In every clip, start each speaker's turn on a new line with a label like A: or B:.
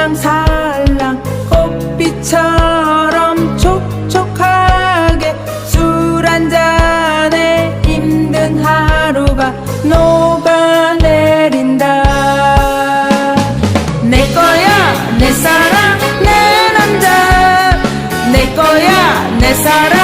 A: 살랑살랑. 꽃빛처럼 촉촉하게 술 한잔에 힘든 하루가 녹아내린다. 내 거야 내 사랑 내 남자. 내 거야 내 사랑.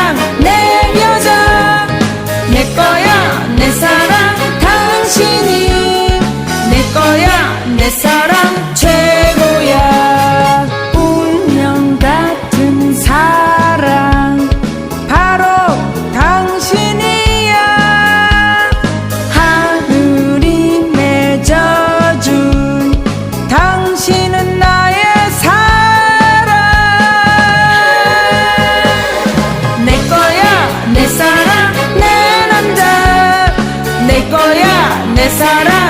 A: sarang